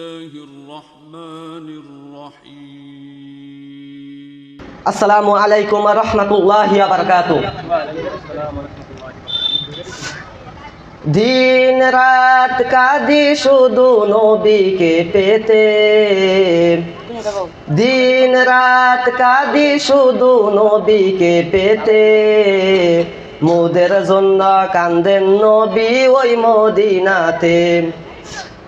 الله الرحمن الرحيم আসসালামু আলাইকুম রহমতুল্লাহ বারকাত দিন রাত কাদি শুধু নবীকে পেতে দিন রাত কাদি শুধু নবীকে পেতে মোদের জন্য কান্দেন নবী ওই মদিনাতে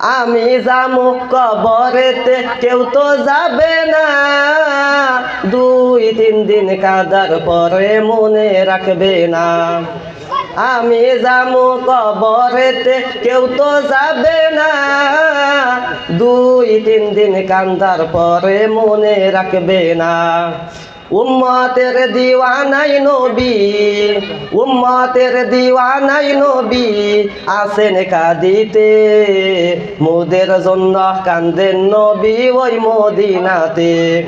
আমি যামু কবরেতে, কেউ তো যাবে না। দুই, তিন দিন কাদার পরে মনে রাখবে না। আমি যামু কবরেতে, কেউ তো যাবে না। দুই, তিন দিন কান্দার পরে মনে রাখবে না। উম্মতের দিওয়ানাই নবী, উম্মতের দিওয়ানাই নবী আসেন কাঁদিতে। মোদের জন্য কান্দেন নবী ওই মদিনাতে।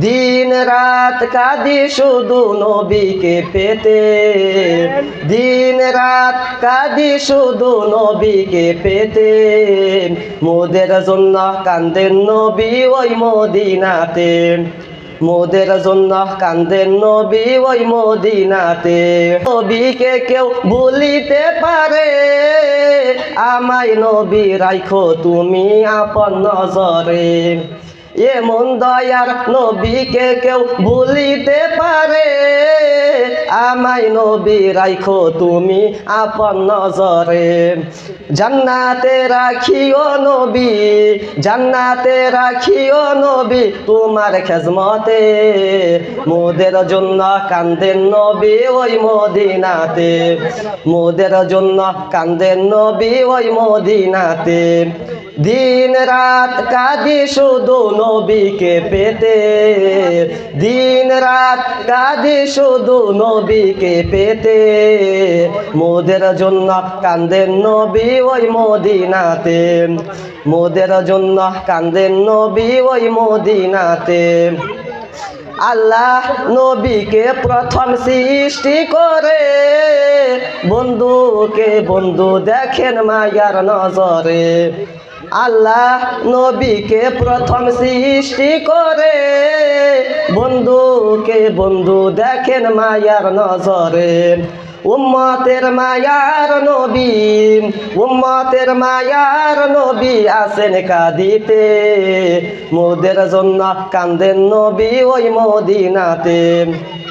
দিন রাত কাঁদি শুধু নবীকে পেতে। দিন রাত কাঁদি শুধু নবীকে পেতে। মোদের জন্য কান্দেন নবী ওই মদিনাতে। মোদের জন্য কান্দেন নবী ওই মদিনাতে। নবীকে কেউ বলিতে পারে। আমায় নবী রাইখো তুমি আপন নজরে। এমন দয়ার নবীকে কেউ ভুলিতে পারে। আমায় নবী রাখো তুমি আপন নজরে। জান্নাতে রাখিও নবী, জান্নাতে রাখিও নবী তোমার খেজমতে। মোদের জন্য কান্দেন নবী ওই মদিনাতে। মোদের জন্য কান্দেন নবী ওই মদিনাতে। দিন রাত কাঁদি শুধু নবীকে পেতে। দিন রাত কাঁদি শুধু নবীকে পেতে। মোদের জন্য কান্দেন নবী ওই মদিনাতে। মোদের জন্য কান্দেন নবী ওই মদিনাতে। আল্লাহ নবীকে প্রথম সৃষ্টি করে। বন্ধুকে বন্ধু দেখেন মায়ার নজরে। আল্লাহ নবীকে প্রথম সৃষ্টি করে। বন্ধুকে বন্ধু দেখেন মায়ার নজরে। উম্মতের মায়ার নবী, উম্মতের মায়ার নবী আসেন কাঁদিতে। মোদের জন্য কান্দেন নবী ওই মদিনাতে।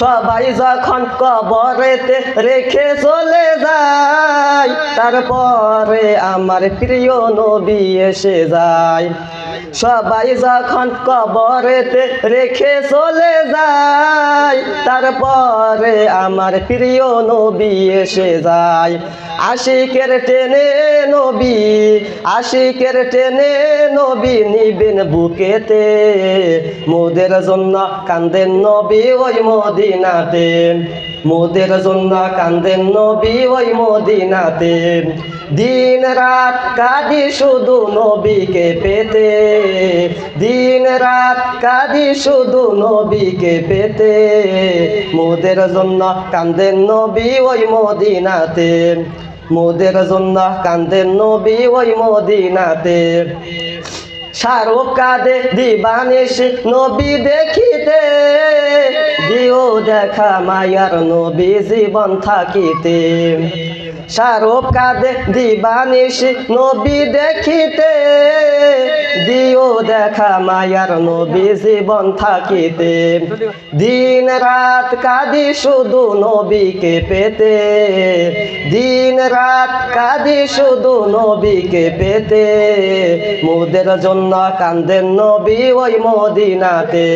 সবাই যখন কবরেতে রেখে চলে যায় তারপরে আমার প্রিয় নবী এসে যায়। সবাই যখন কবরেতে রেখে চলে যায়, তারপরে আমার প্রিয় নবী এসে যায়। আশিকের টেনে নবী, আশিকের টেনে নবী নিবেন বুকেতে। মোদের জন্য কান্দেন নবী ওই মদিনাতে। মোদের জন্য কান্দেন নবী ওই মদিনাতে। দিন রাত কাঁদি শুধু নবীকে পেতে। দিন রাত কাঁদি শুধু নবীকে পেতে। মোদের জন্য কান্দেন নবী ওই মদিনাতে। মোদের জন্য কান্দেন নবী ওই মদিনাতে। শাহরুখ কাঁদে দিবানিস নবী দেখিতে। দেখা মায়ার নবী জীবন থাকিতে। শাহরুখ কাঁদে দিবানিস নবী দেখিতে। দিও দেখা মায়ার নবী জীবন থাকিতে। দিন রাত কাঁদি শুধু নবীকে পেতে। দিন রাত কাঁদি শুধু নবীকে পেতে। মোদের জন্য কান্দেন নবী ওই মদিনাতে।